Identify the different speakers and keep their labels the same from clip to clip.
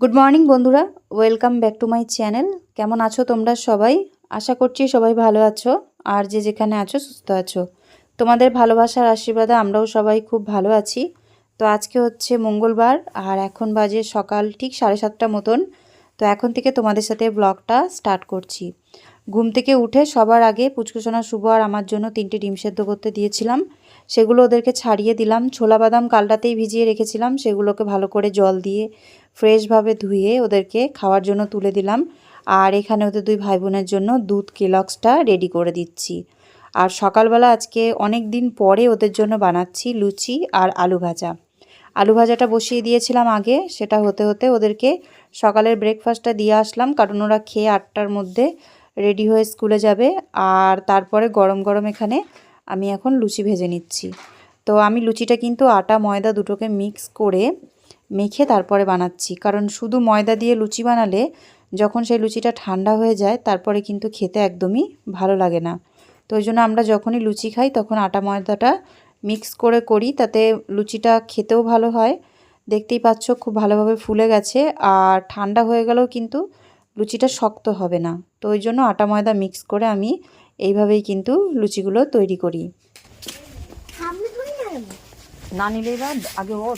Speaker 1: Good morning বন্ধুরা। Welcome back to my channel কেমন আছো তোমরা সবাই? আশা করছি সবাই ভালো আছো। আর যে যেখানে আছো, সুস্থ আছো। তোমাদের ভালোবাসার আশীর্বাদে আমরাও সবাই খুব ভালো আছি। তো আজকে হচ্ছে মঙ্গলবার, আর এখন বাজে সকাল ঠিক সাড়ে সাতটা মতন। তো এখন থেকে তোমাদের সাথে ব্লগটা স্টার্ট করছি। ঘুম থেকে উঠে সবার আগে পুচকুসোনা শুভ আর আমার জন্য তিনটে ডিম সেদ্ধ করতে দিয়েছিলাম। সেগুলো ওদেরকে ছাড়িয়ে দিলাম। ছোলা বাদাম কালটাতেই ভিজিয়ে রেখেছিলাম। সেগুলোকে ভালো করে জল দিয়ে ফ্রেশভাবে ধুয়ে ওদেরকে খাওয়ার জন্য তুলে দিলাম। আর এখানে ওদের দুই ভাই বোনের জন্য দুধ কেলক্সটা রেডি করে দিচ্ছি। আর সকালবেলা আজকে অনেক দিন পরে ওদের জন্য বানাচ্ছি লুচি আর আলু ভাজা। আলু ভাজাটা বসিয়ে দিয়েছিলাম আগে, সেটা হতে হতে ওদেরকে সকালের ব্রেকফাস্টটা দিয়ে আসলাম, কারণ ওরা খেয়ে আটটার মধ্যে রেডি হয়ে স্কুলে যাবে। আর তারপরে গরম গরম এখানে আমি এখন লুচি ভেজে নিচ্ছি। তো আমি লুচিটা কিন্তু আটা, ময়দা দুটোকে মিক্স করে মেখে তারপরে বানাচ্ছি। কারণ শুধু ময়দা দিয়ে লুচি বানালে যখন সেই লুচিটা ঠান্ডা হয়ে যায় তারপরে কিন্তু খেতে একদমই ভালো লাগে না। তো ওই জন্য আমরা যখনই লুচি খাই তখন আটা ময়দাটা মিক্স করে করি তাতে লুচিটা খেতেও ভালো হয়। দেখতেই পাচ্ছ খুব ভালোভাবে ফুলে গেছে আর ঠান্ডা হয়ে গেলেও কিন্তু লুচিটা শক্ত হবে না। তো ওই জন্য আটা ময়দা মিক্স করে আমি এইভাবেই কিন্তু লুচিগুলো তৈরি করি। না নিলেই বা আগে ওর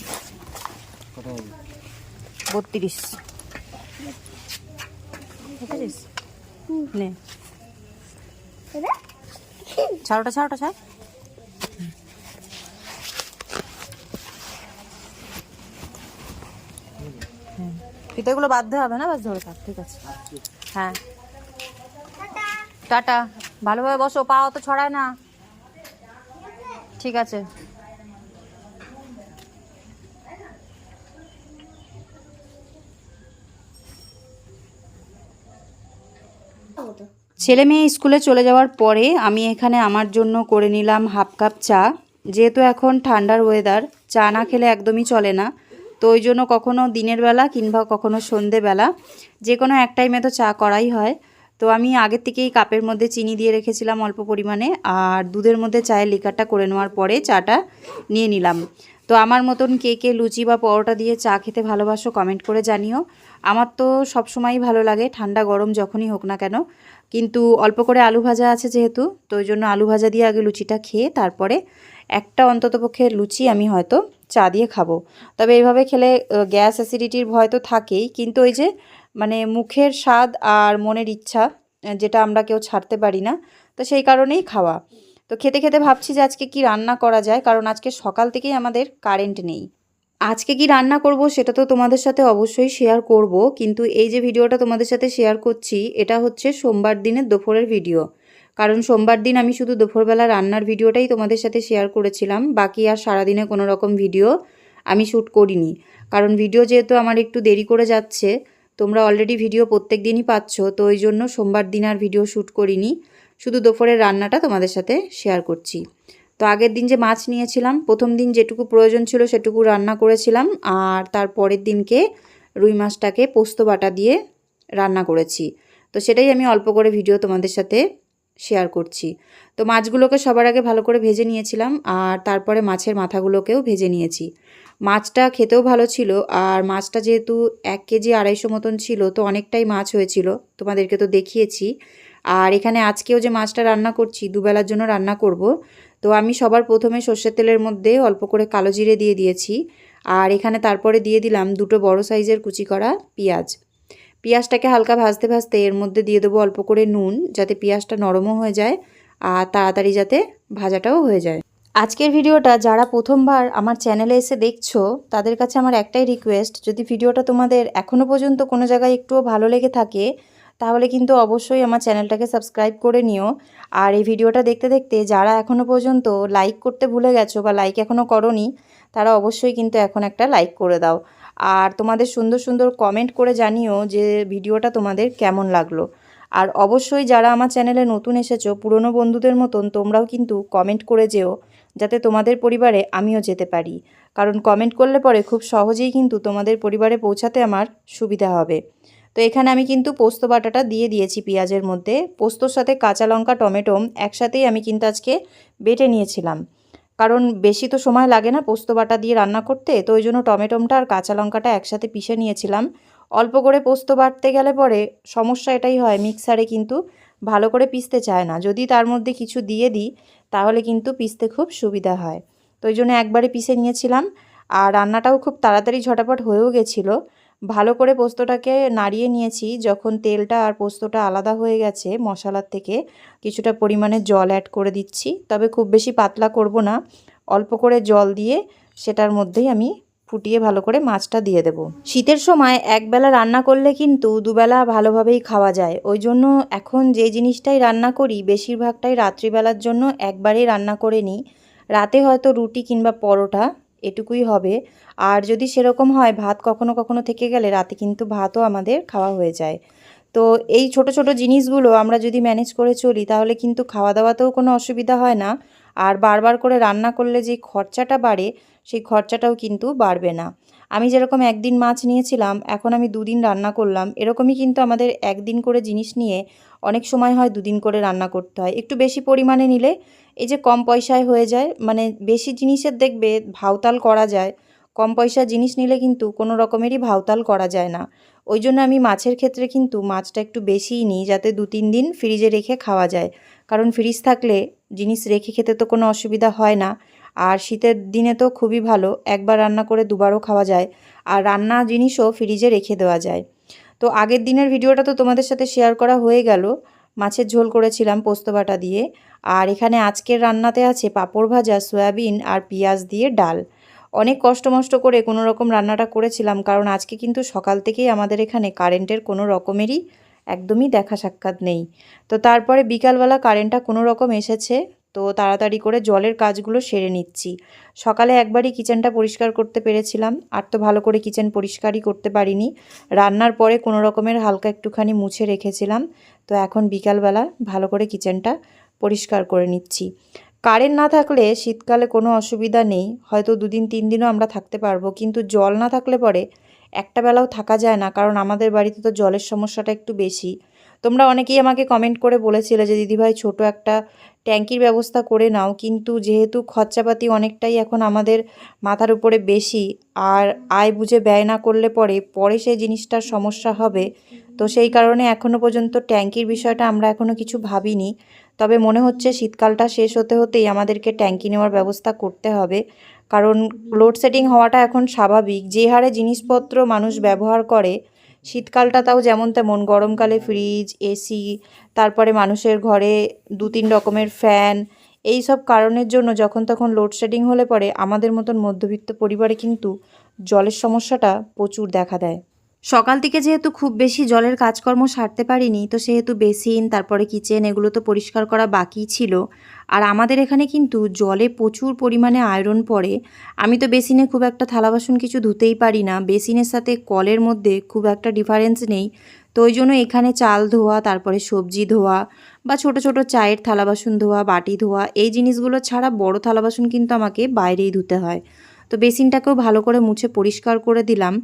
Speaker 1: বত্রিশ। নে। ছাড়োটা ছাড়োটা, ছাড়। ফিতেগুলো বাধ্য হবে না? বাস ধরে থাক, ঠিক আছে। হ্যাঁ। টাটা। ভালোভাবে বসো, পা অত ছড়ায় না। ঠিক আছে। ছেলে মেয়ে স্কুলে চলে যাওয়ার পরে আমি এখানে আমার জন্য করে নিলাম হাফ কাপ চা। যেহেতু এখন ঠান্ডার ওয়েদার চা না খেলে একদমই চলে না। তো ওই জন্য কখনো দিনের বেলা কিংবা কখনো সন্ধেবেলা, যে কোনো এক টাইমে তো চা করাই হয়। তো আমি আগের থেকেই কাপের মধ্যে চিনি দিয়ে রেখেছিলাম অল্প পরিমাণে, আর দুধের মধ্যে চায়ের লিকারটা করে নেওয়ার পরে চাটা নিয়ে নিলাম। তো আমার মতন কে কে লুচি বা পরোটা দিয়ে চা খেতে ভালোবাসো কমেন্ট করে জানিও। আমার তো সবসময়ই ভালো লাগে, ঠান্ডা গরম যখনই হোক না কেন। কিন্তু অল্প করে আলু ভাজা আছে যেহেতু, তো ওই জন্য আলু ভাজা দিয়ে আগে লুচিটা খেয়ে তারপরে একটা অন্ততপক্ষে লুচি আমি হয়তো চা দিয়ে খাব। তবে এইভাবে খেলে গ্যাস অ্যাসিডিটির ভয় তো থাকেই, কিন্তু ওই যে মানে মুখের স্বাদ আর মনের ইচ্ছা যেটা আমরা কেউ ছাড়তে পারি না, তো সেই কারণেই খাওয়া। তো খেতে খেতে ভাবছি যে আজকে কি রান্না করা যায়, কারণ আজকে সকাল থেকেই আমাদের কারেন্ট নেই। আজকে কি রান্না করব সেটা তো তোমাদের সাথে অবশ্যই শেয়ার করব, কিন্তু এই যে ভিডিওটা তোমাদের সাথে শেয়ার করছি, এটা হচ্ছে সোমবার দিনের দুপুরের ভিডিও কারণ সোমবার দিন আমি শুধু দুপুরবেলা রান্নার ভিডিওটাই তোমাদের সাথে শেয়ার করেছিলাম, বাকি আর সারাদিনে কোনো রকম ভিডিও আমি শ্যুট করিনি। কারণ ভিডিও যেহেতু আমার একটু দেরি করে যাচ্ছে, তোমরা অলরেডি ভিডিও প্রত্যেক দিনই পাচ্ছ, তো ওই জন্য সোমবার দিন আর ভিডিও শ্যুট করিনি, শুধু দুপুরের রান্নাটা তোমাদের সাথে শেয়ার করছি। তো আগের দিন যে মাছ নিয়েছিলাম, প্রথম দিন যেটুকু প্রয়োজন ছিল সেটুকু রান্না করেছিলাম, আর তার পরের দিনকে রুই মাছটাকে পোস্ত বাটা দিয়ে রান্না করেছি। তো সেটাই আমি অল্প করে ভিডিও তোমাদের সাথে শেয়ার করছি। তো মাছগুলোকে সবার আগে ভালো করে ভেজে নিয়েছিলাম, আর তারপরে মাছের মাথাগুলোকেও ভেজে নিয়েছি। মাছটা খেতেও ভালো ছিল, আর মাছটা যেহেতু এক কেজি আড়াইশো মতন ছিল, তো অনেকটাই মাছ হয়েছিল, তোমাদেরকে তো দেখিয়েছি। আর এখানে আজকেও যে মাছটা রান্না করছি, দুবেলার জন্য রান্না করব তো আমি সবার প্রথমে সর্ষের তেলের মধ্যে অল্প করে কালো জিরে দিয়ে দিয়েছি। আর এখানে তারপরে দিয়ে দিলাম দুটো বড় সাইজের কুচি করা পেঁয়াজ। পেঁয়াজটাকে হালকা ভাজতে ভাজতে এর মধ্যে দিয়ে দেবো অল্প করে নুন যাতে পেঁয়াজটা নরমও হয়ে যায় আর তাড়াতাড়ি যাতে ভাজাটাও হয়ে যায়। আজকের ভিডিওটা যারা প্রথমবার আমার চ্যানেলে এসে দেখছ, তাদের কাছে আমার একটাই রিকোয়েস্ট যদি ভিডিওটা তোমাদের এখনও পর্যন্ত কোনো জায়গায় একটুও ভালো লেগে থাকে তাহলে কিন্তু অবশ্যই আমার চ্যানেলটাকে সাবস্ক্রাইব করে নিও। আর এই ভিডিওটা দেখতে দেখতে যারা এখনও পর্যন্ত লাইক করতে ভুলে গেছো বা লাইক এখনও করনি, তারা অবশ্যই কিন্তু এখন একটা লাইক করে দাও। আর তোমাদের সুন্দর সুন্দর কমেন্ট করে জানিও যে ভিডিওটা তোমাদের কেমন লাগল। আর অবশ্যই যারা আমার চ্যানেলে নতুন এসেছ, পুরনো বন্ধুদের মতন, তোমরাও কিন্তু কমেন্ট করে যেও, যাতে তোমাদের পরিবারে আমিও যেতে পারি। কারণ কমেন্ট করলে পরে খুব সহজেই কিন্তু তোমাদের পরিবারে পৌঁছাতে আমার সুবিধা হবে। তো এখানে আমি কিন্তু পোস্ত বাটাটা দিয়ে দিয়েছি পেঁয়াজের মধ্যে। পোস্তর সাথে কাঁচা লঙ্কা, টমেটো একসাথেই আমি কিন্তু আজকে বেটে নিয়েছিলাম। কারণ বেশি তো সময় লাগে না পোস্ত বাটা দিয়ে রান্না করতে, তো ওই জন্য টমেটোমটা আর কাঁচা লঙ্কাটা একসাথে পিষে নিয়েছিলাম। অল্প করে পোস্ত বাটতে গেলে পরে সমস্যা এটাই হয়, মিক্সারে কিন্তু ভালো করে পিসতে চায় না। যদি তার মধ্যে কিছু দিয়ে দিই, তাহলে কিন্তু পিসতে খুব সুবিধা হয়। তো ওই জন্য একবারে পিসে নিয়েছিলাম। আর রান্নাটাও খুব তাড়াতাড়ি ঝটাপট হয়েও গেছিল। ভালো করে পোস্তটাকে নাড়িয়ে নিয়েছি। যখন তেলটা আর পোস্তটা আলাদা হয়ে গেছে মশলার থেকে, কিছুটা পরিমাণে জল অ্যাড করে দিচ্ছি। তবে খুব বেশি পাতলা করব না। অল্প করে জল দিয়ে সেটার মধ্যেই আমি ফুটিয়ে ভালো করে মাছটা দিয়ে দেব। শীতের সময় একবেলা রান্না করলে কিন্তু দুবেলা ভালোভাবেই খাওয়া যায়। ওই জন্য এখন যে জিনিসটাই রান্না করি, বেশিরভাগটাই রাত্রিবেলার জন্য একবারেই রান্না করে নিই। রাতে হয়তো রুটি কিংবা পরোটা এটুকুই হবে। আর যদি সেরকম হয়, ভাত কখনো কখনো থেকে গেলে রাতে কিন্তু ভাতও আমাদের খাওয়া হয়ে যায়। তো এই ছোট ছোট জিনিসগুলো আমরা যদি ম্যানেজ করে চলি, তাহলে কিন্তু খাওয়া দাওয়াতেও কোনো অসুবিধা হয় না। আর বারবার করে রান্না করলে যে খরচাটা বাড়ে, সেই খরচাটাও কিন্তু বাড়বে না। আমি যেরকম একদিন মাছ নিয়েছিলাম, এখন আমি দুদিন রান্না করলাম, এরকমই কিন্তু আমাদের একদিন করে জিনিস নিয়ে অনেক সময় হয় দুদিন করে রান্না করতে হয়। একটু বেশি পরিমাণে নিলে এই যে কম পয়সায় হয়ে যায় মানে বেশি জিনিসের দেখবে ভাওতাল করা যায়, কম পয়সা জিনিস নিলে কিন্তু কোনো রকমেরই ভাওতাল করা যায় না। ওই জন্য আমি মাছের ক্ষেত্রে কিন্তু মাছটা একটু বেশিই নিই, যাতে দু তিন দিন ফ্রিজে রেখে খাওয়া যায়। কারণ ফ্রিজ থাকলে জিনিস রেখে খেতে তো কোনো অসুবিধা হয় না। আর শীতের দিনে তো খুবই ভালো, একবার রান্না করে দুবারও খাওয়া যায়, আর রান্না জিনিসও ফ্রিজে রেখে দেওয়া যায়। তো আগের দিনের ভিডিওটা তো তোমাদের সাথে শেয়ার করা হয়ে গেল, মাছের ঝোল করেছিলাম পোস্ত বাটা দিয়ে, আর এখানে আজকের রান্নাতে আছে পাঁপড় ভাজা, সয়াবিন আর পেঁয়াজ দিয়ে ডাল। অনেক কষ্ট মষ্ট করে কোনো রকম রান্নাটা করেছিলাম, কারণ আজকে কিন্তু সকাল থেকেই আমাদের এখানে কারেন্টের কোনো রকমেরই একদমই দেখা সাক্ষাৎ নেই। তো তারপরে বিকালবেলা কারেন্টটা কোনো রকম এসেছে তো তাড়াতাড়ি করে জলের কাজগুলো সেরে নিচ্ছি। সকালে একবারই কিচেনটা পরিষ্কার করতে পেরেছিলাম, আর তো ভালো করে কিচেন পরিষ্কারই করতে পারিনি। রান্নার পরে কোনো রকমের হালকা একটুখানি মুছে রেখেছিলাম, তো এখন বিকালবেলা ভালো করে কিচেনটা পরিষ্কার করে নিচ্ছি। কারেন্ট না থাকলে শীতকালে কোনো অসুবিধা নেই, হয়তো দুদিন তিন দিনও আমরা থাকতে পারব, কিন্তু জল না থাকলে পরে একটা বেলাও থাকা যায় না, কারণ আমাদের বাড়িতে তো জলের সমস্যাটা একটু বেশি। তোমরা অনেকেই আমাকে কমেন্ট করে বলেছিলে যে, দিদিভাই, ছোট একটা ট্যাঙ্কির ব্যবস্থা করে নাও। কিন্তু যেহেতু খরচাপাতি অনেকটাই এখন আমাদের মাথার উপরে বেশি, আর আয় বুঝে ব্যয় না করলে পরে পরে সেই জিনিসটার সমস্যা হবে। তো সেই কারণে এখনও পর্যন্ত ট্যাঙ্কির বিষয়টা আমরা এখনও কিছু ভাবিনি। তবে মনে হচ্ছে শীতকালটা শেষ হতে হতেই আমাদেরকে ট্যাঙ্কি নেওয়ার ব্যবস্থা করতে হবে। কারণ লোডশেডিং হওয়াটা এখন স্বাভাবিক। যে হারে জিনিসপত্র মানুষ ব্যবহার করে শীতকালটা তাও যেমন তেমন গরমকালে ফ্রিজ এসি তারপরে মানুষের ঘরে দু তিন রকমের ফ্যান এই সব কারণের জন্য যখন তখন লোডশেডিং হলে পরে আমাদের মতন মধ্যবিত্ত পরিবারে কিন্তু জলের সমস্যাটা প্রচুর দেখা দেয়। সকাল থেকে যেহেতু খুব বেশি জলের কাজকর্ম সারতে পারিনি, তো সেহেতু বেসিন তারপরে কিচেন এগুলো তো পরিষ্কার করা বাকি ছিল আর আমাদের এখানে কিন্তু জলে প্রচুর পরিমাণে আয়রন পড়ে। আমি তো বেসিনে খুব একটা থালা বাসন কিছু ধুতেই পারি না। বেসিনের সাথে কলের মধ্যে খুব একটা ডিফারেন্স নেই। তো ওই জন্য এখানে চাল ধোয়া, তারপরে সবজি ধোয়া বা ছোট ছোট চায়ের থালা বাসন ধোয়া, বাটি ধোয়া, এই জিনিসগুলো ছাড়া বড় থালা বাসন কিন্তু আমাকে বাইরেই ধুতে হয়। তো বেসিনটাকেও ভালো করে মুছে পরিষ্কার করে দিলাম।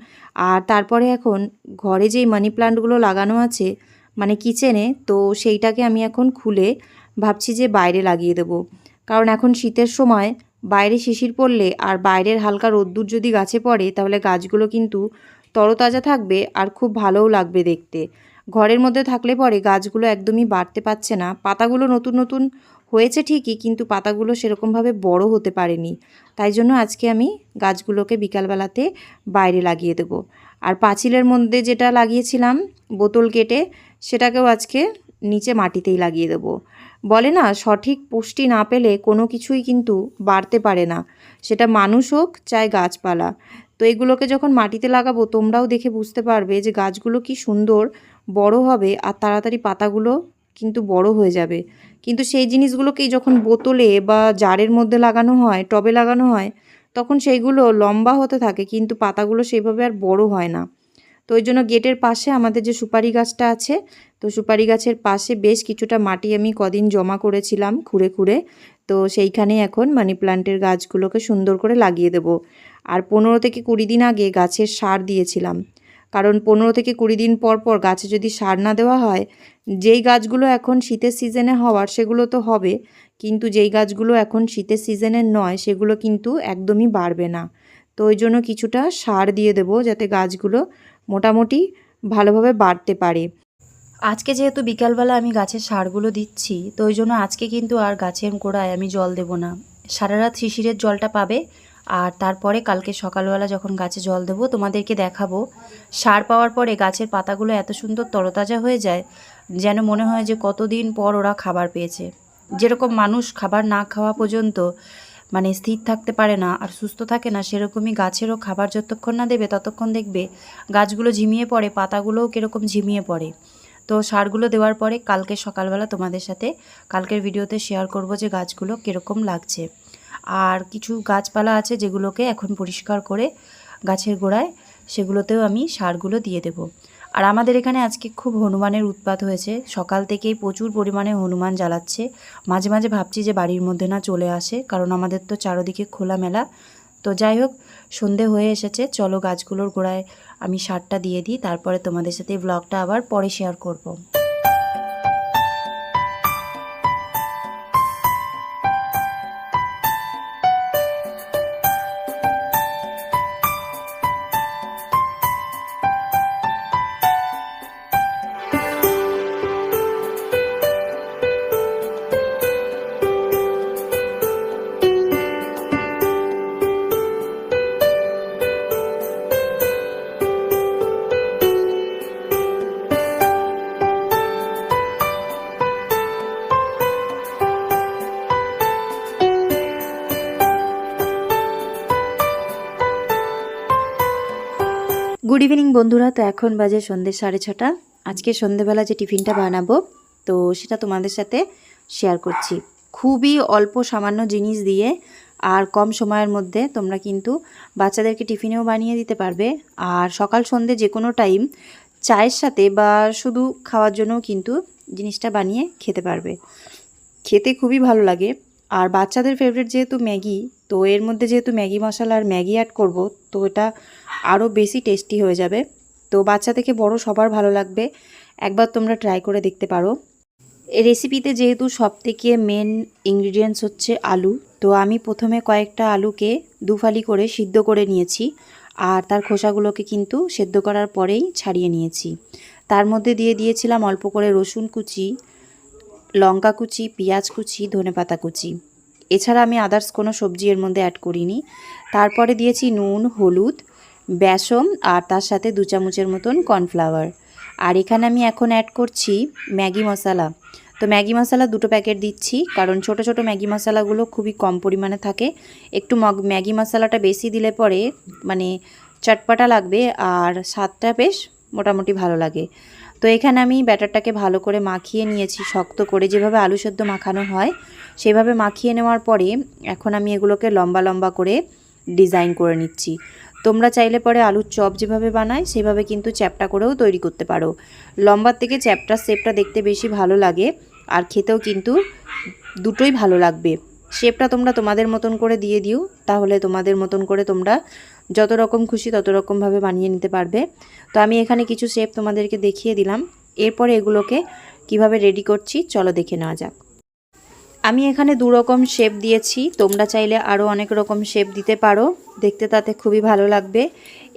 Speaker 1: আর তারপরে এখন ঘরে যেই মানি প্লান্টগুলো লাগানো আছে মানে কিচেনে তো সেইটাকে আমি এখন খুলে ভাবছি যে বাইরে লাগিয়ে দেবো। কারণ এখন শীতের সময় বাইরে শিশির পড়লে আর বাইরের হালকা রোদ্দুর যদি গাছে পড়ে, তাহলে গাছগুলো কিন্তু তরতাজা থাকবে আর খুব ভালোও লাগবে দেখতে। ঘরের মধ্যে থাকলে পরে গাছগুলো একদমই বাড়তে পারছে না। পাতাগুলো নতুন নতুন হয়েছে ঠিকই, কিন্তু পাতাগুলো সেরকমভাবে বড় হতে পারেনি। তাই জন্য আজকে আমি গাছগুলোকে বিকালবেলাতে বাইরে লাগিয়ে দেব। আর পাঁচিলের মধ্যে যেটা লাগিয়েছিলাম বোতল কেটে, সেটাকেও আজকে নিচে মাটিতেই লাগিয়ে দেব। বলে না, সঠিক পুষ্টি না পেলে কোনো কিছুই কিন্তু বাড়তে পারে না। সেটা মানুষ হোক, চাই গাছপালা। তো এগুলোকে যখন মাটিতে লাগাবো, তোমরাও দেখে বুঝতে পারবে যে গাছগুলো কি সুন্দর, বড় হবে আর তাড়াতাড়ি পাতাগুলো কিন্তু বড় হয়ে যাবে। কিন্তু সেই জিনিসগুলোকেই যখন বোতলে বা জারের মধ্যে লাগানো হয়, টবে লাগানো হয়, তখন সেইগুলো লম্বা হতে থাকে, কিন্তু পাতাগুলো সেইভাবে আর বড় হয় না। তো ওই জন্য গেটের পাশে আমাদের যে সুপারি গাছটা আছে, তো সুপারি গাছের পাশে বেশ কিছুটা মাটি আমি কদিন জমা করেছিলাম খুঁড়ে খুঁড়ে। তো সেইখানে এখন মানি প্লান্টের গাছগুলোকে সুন্দর করে লাগিয়ে দেব। আর পনেরো থেকে কুড়ি দিন আগে গাছের সার দিয়েছিলাম। কারণ পনেরো থেকে কুড়ি দিন পর পর গাছে যদি সার না দেওয়া হয়, যেই গাছগুলো এখন শীতের সিজনে হওয়ার সেগুলো তো হবে, কিন্তু যেই গাছগুলো এখন শীতের সিজনের নয়, সেগুলো কিন্তু একদমই বাড়বে না। তো ওই জন্য কিছুটা সার দিয়ে দেবো যাতে গাছগুলো মোটামুটি ভালোভাবে বাড়তে পারে। আজকে যেহেতু বিকালবেলা আমি গাছের সারগুলো দিচ্ছি, তো ওই জন্য আজকে কিন্তু আর গাছের গোড়ায় আমি জল দেব না। সারা রাত শিশিরের জলটা পাবে, আর তারপরে কালকে সকালবেলা যখন গাছে জল দেবো, তোমাদেরকে দেখাবো। সার পাওয়ার পরে গাছের পাতাগুলো এত সুন্দর তরতাজা হয়ে যায়, যেন মনে হয় যে কতদিন পর ওরা খাবার পেয়েছে। যেরকম মানুষ খাবার না খাওয়া পর্যন্ত মানে স্থির থাকতে পারে না আর সুস্থ থাকে না, সেরকমই গাছেরও খাবার যতক্ষণ না দেবে ততক্ষণ দেখবে গাছগুলো ঝিমিয়ে পড়ে, পাতাগুলোও কীরকম ঝিমিয়ে পড়ে। তো সারগুলো দেওয়ার পরে কালকে সকালবেলা তোমাদের সাথে কালকের ভিডিওতে শেয়ার করব যে গাছগুলো কীরকম লাগছে। আর কিছু গাছপালা আছে যেগুলোকে এখন পরিষ্কার করে গাছের গোড়ায়, সেগুলোতেও আমি সারগুলো দিয়ে দেব। আর আমাদের এখানে আজকে খুব হনুমানের উৎপাত হয়েছে। সকাল থেকেই প্রচুর পরিমাণে হনুমান জ্বালাচ্ছে। মাঝে মাঝে ভাবছি যে বাড়ির মধ্যে না চলে আসে, কারণ আমাদের তো চারোদিকে খোলা মেলা তো যাই হোক, সন্ধে হয়ে এসেছে। চলো গাছগুলোর গোড়ায় আমি সারটা দিয়ে দিই, তারপরে তোমাদের সাথে ব্লগটা আবার পরে শেয়ার করব। গুড ইভিনিং বন্ধুরা। তো এখন বাজে সন্ধ্যে সাড়ে ছটা। আজকে সন্ধেবেলা যে টিফিনটা বানাবো, তো সেটা তোমাদের সাথে শেয়ার করছি। খুবই অল্প সামান্য জিনিস দিয়ে আর কম সময়ের মধ্যে তোমরা কিন্তু বাচ্চাদেরকে টিফিনেও বানিয়ে দিতে পারবে। আর সকাল সন্ধে যে কোনো টাইম চায়ের সাথে বা শুধু খাওয়ার জন্যও কিন্তু জিনিসটা বানিয়ে খেতে পারবে। খেতে খুবই ভালো লাগে। আর বাচ্চাদের ফেভারিট যেহেতু ম্যাগি, তো এর মধ্যে যেহেতু ম্যাগি মশলা আর ম্যাগি অ্যাড করব, তো এটা আরও বেশি টেস্টি হয়ে যাবে। তো বাচ্চা থেকে বড় সবার ভালো লাগবে। একবার তোমরা ট্রাই করে দেখতে পারো। এই রেসিপিতে যেহেতু সব থেকে মেন ইনগ্রিডিয়েন্টস হচ্ছে আলু, তো আমি প্রথমে কয়েকটা আলুকে দুফালি করে সিদ্ধ করে নিয়েছি। আর তার খোসাগুলোকে কিন্তু সেদ্ধ করার পরেই ছাড়িয়ে নিয়েছি। তার মধ্যে দিয়ে দিয়েছিলাম অল্প করে রসুন কুচি লঙ্কা কুচি, পেঁয়াজ কুচি ধনেপাতা কুচি। এছাড়া আমি আদার্স কোনো সবজি এর মধ্যে অ্যাড করিনি। তারপরে দিয়েছি নুন, হলুদ, বেসন আর তার সাথে দু চামচের মতন কর্নফ্লাওয়ার আর এখানে আমি এখন অ্যাড করছি ম্যাগি মশলা। তো ম্যাগি মশলা দুটো প্যাকেট দিচ্ছি, কারণ ছোট ছোট ম্যাগি মশলাগুলো খুবই কম পরিমাণে থাকে। একটু ম্যাগি মশলাটা বেশি দিলে পরে মানে চটপাটা লাগবে আর স্বাদটা বেশ মোটামুটি ভালো লাগে। তো এখানে আমি ব্যাটারটাকে ভালো করে মাখিয়ে নিয়েছি, শক্ত করে। যেভাবে আলু সেদ্ধ মাখানো হয়, সেভাবে মাখিয়ে নেওয়ার পরে এখন আমি এগুলোকে লম্বা লম্বা করে ডিজাইন করে নিচ্ছি। তোমরা চাইলে পরে আলুর চপ যেভাবে বানায়, সেভাবে কিন্তু চ্যাপটা করেও তৈরি করতে পারো। লম্বার থেকে চ্যাপটার শেপটা দেখতে বেশি ভালো লাগে, আর খেতেও কিন্তু দুটোই ভালো লাগবে। শেপটা তোমরা তোমাদের মতন করে দিয়ে দিও, তাহলে তোমাদের মতন করে তোমরা যত রকম খুশি তত রকমভাবে বানিয়ে নিতে পারবে। তো আমি এখানে কিছু শেপ তোমাদেরকে দেখিয়ে দিলাম। এরপরে এগুলোকে কীভাবে রেডি করছি, চলো দেখে নেওয়া যাক। আমি এখানে দু রকম শেপ দিয়েছি। তোমরা চাইলে আরও অনেক রকম শেপ দিতে পারো। দেখতে তাতে খুবই ভালো লাগবে।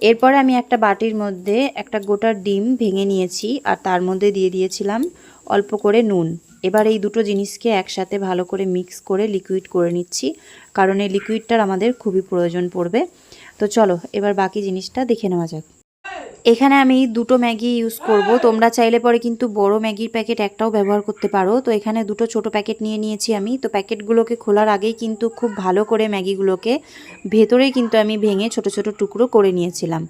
Speaker 1: এরপরে আমি একটা বাটির মধ্যে একটা গোটা ডিম ভেঙে নিয়েছি আর তার মধ্যে দিয়ে দিয়েছিলাম অল্প করে নুন। এবার এই দুটো জিনিসকে একসাথে ভালো করে মিক্স করে লিকুইড করে নিচ্ছি। কারণ এই লিকুইডটার আমাদের খুবই প্রয়োজন পড়বে। তো চলো, এবার বাকি জিনিসটা দেখে নেওয়া যাক। এখানে আমি দুটো ম্যাগি ইউজ করব। তোমরা চাইলে পরে কিন্তু বড় ম্যাগির প্যাকেট একটাও ব্যবহার করতে পারো। তো এখানে দুটো ছোট প্যাকেট নিয়ে নিয়েছি আমি। তো প্যাকেটগুলোকে খোলার আগেই কিন্তু খুব ভালো করে ম্যাগিগুলোকে ভেতরেই কিন্তু আমি ভেঙে ছোট ছোট টুকরো করে নিয়েছিলাম।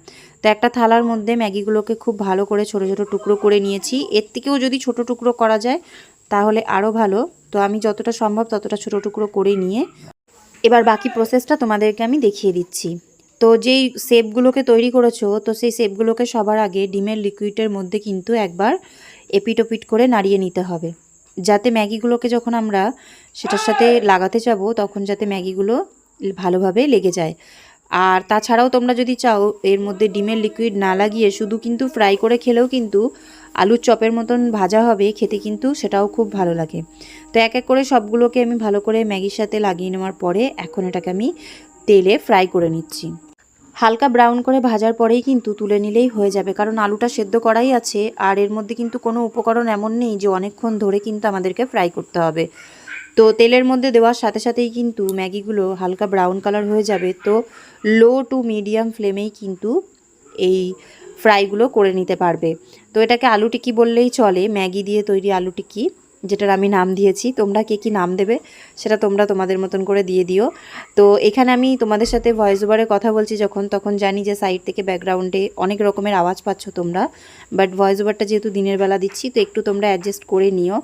Speaker 1: তো একটা থালার মধ্যে ম্যাগিগুলোকে খুব ভালো করে ছোট ছোট টুকরো করে নিয়েছি। এর থেকেও যদি ছোট টুকরো করা যায়, তাহলে আরও ভালো। তো আমি যতটা সম্ভব ততটা ছোট টুকরো করে নিয়ে এবার বাকি প্রসেসটা তোমাদেরকে আমি দেখিয়ে দিচ্ছি। তো যেই শেপগুলোকে তৈরি করেছ, তো সেই শেপগুলোকে সবার আগে ডিমের লিকুইডের মধ্যে কিন্তু একবার এপিট ওপিট করে নাড়িয়ে নিতে হবে। যাতে ম্যাগিগুলোকে যখন আমরা সেটার সাথে লাগাতে যাব, তখন যাতে ম্যাগিগুলো ভালোভাবে লেগে যায়। আর তাছাড়াও তোমরা যদি চাও এর মধ্যে ডিমের লিকুইড না লাগিয়ে শুধু কিন্তু ফ্রাই করে খেলেও কিন্তু আলুর চপের মতন ভাজা হবে, খেতে কিন্তু সেটাও খুব ভালো লাগে। তো এক এক করে সবগুলোকে আমি ভালো করে ম্যাগির সাথে লাগিয়ে নেওয়ার পরে এখন এটাকে আমি তেলে ফ্রাই করে নিচ্ছি। হালকা ব্রাউন করে ভাজার পরেই কিন্তু তুলে নিলেই হয়ে যাবে। কারণ আলুটা সেদ্ধ করাই আছে, আর এর মধ্যে কিন্তু কোনো উপকরণ এমন নেই যে অনেকক্ষণ ধরে কিন্তু আমাদেরকে ফ্রাই করতে হবে। তো তেলের মধ্যে দেওয়ার সাথে সাথেই কিন্তু ম্যাগিগুলো হালকা ব্রাউন কালার হয়ে যাবে। তো লো টু মিডিয়াম ফ্লেমেই কিন্তু এই ফ্রাইগুলো করে নিতে পারবে। তো এটাকে আলু টিকি বললেই চলে, ম্যাগি দিয়ে তৈরি আলু টিকি যেটার আমি নাম দিয়েছি, তোমরা কে কী নাম দেবে সেটা তোমরা তোমাদের মতন করে দিয়ে দিও। তো এখানে আমি তোমাদের সাথে ভয়েস ওভারে কথা বলছি যখন, তখন জানি যে সাইড থেকে ব্যাকগ্রাউন্ডে অনেক রকমের আওয়াজ পাচ্ছ তোমরা। বাট ভয়েস ওভারটা যেহেতু দিনের বেলা দিচ্ছি, তো একটু তোমরা অ্যাডজাস্ট করে নিও।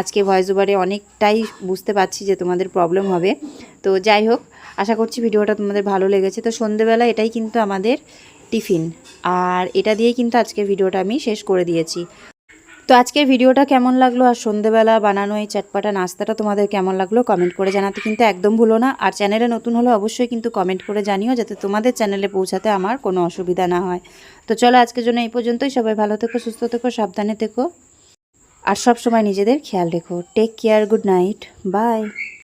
Speaker 1: আজকে ভয়েস ওভারে অনেকটাই বুঝতে পারছি যে তোমাদের প্রবলেম হবে। তো যাই হোক, আশা করছি ভিডিওটা তোমাদের ভালো লেগেছে। তো সন্ধেবেলা এটাই কিন্তু আমাদের টিফিন। আর এটা দিয়েই কিন্তু আজকের ভিডিওটা আমি শেষ করে দিয়েছি। তো আজকের ভিডিওটা কেমন লাগল? আর সন্ধেবেলা বানানো এই চটপাটা নাস্তাটা তোমাদের কেমন লাগল? কমেন্ট করে জানাতে কিন্তু একদম ভুলো না। আর চ্যানেলে নতুন হলে অবশ্যই কিন্তু কমেন্ট করে জানিও যাতে তোমাদের চ্যানেলে পৌঁছাতে আমার কোনো অসুবিধা না হয়। তো চলো আজকের জন্য এই পর্যন্তই। সবাই ভালো থেকো, সুস্থ থেকো, সাবধানে থেকো। আর সব সময় নিজেদের খেয়াল রেখো। Take care good night bye